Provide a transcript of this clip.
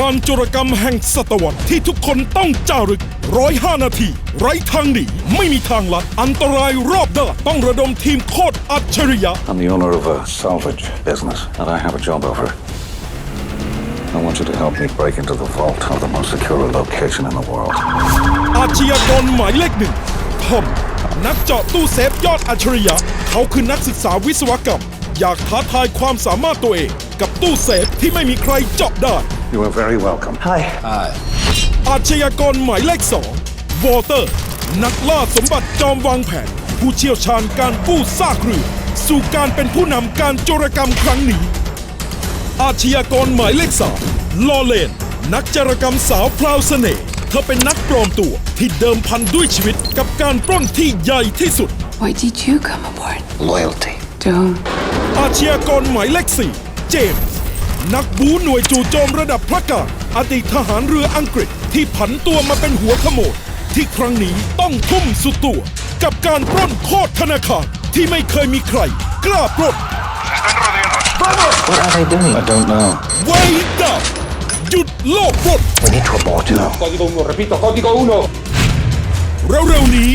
การโจรกรรมแห่งศตวรรษที่ทุกคนต้องจารึกร้อยห้านาที ไร้ทางหนีไม่มีทางลัด อันตรายรอบด้านต้องระดมทีมโคตรอัจฉริยะ I'm the owner of a salvage business, and I have a job offer. I want you to help me break into the vault of the most secure location in the world. อาชญากรหมายเลขหนึ่งทอมนักเจาะตู้เซฟยอดอัจฉริยะ เขาคือนักศึกษาวิศวกรรม อยากท้าทายความสามารถตัวเอง กับตู้เซฟที่ไม่มีใครเจาะได้ You are very welcome. Hi. อาชญากรหมายเลขสองวอเตอร์ นักล่าสมบัติจอมวางแผน ผู้เชี่ยวชาญการกู้ซากเรือสู่การเป็นผู้นำการโจรกรรมครั้งนี้ อาชญากรหมายเลขสามลอเลน นักจารกรรมสาวพราวเสน่ห์เธอเป็นนักปลอมตัวที่เดิมพันด้วยชีวิตกับการปล้นที่ใหญ่ที่สุด Why did you come aboard? Loyalty. To whom? อาชญากรหมายเลขสี่เจมส์ นักบูหน่วยจู่โจมระดับพระการอดีตทหารเรืออังกฤษที่ผันตัวมาเป็นหัวขโมยที่ครั้งนี้ต้องทุ่มสุดตัว กับการปล้นโคตรธนาคารที่ไม่เคยมีใคร กล้าปล้น What are they doing? I don't know. ไว้ดับหยุดโลกปล้น We need to abort it. Código 1, repito, código 1. เร็วๆนี้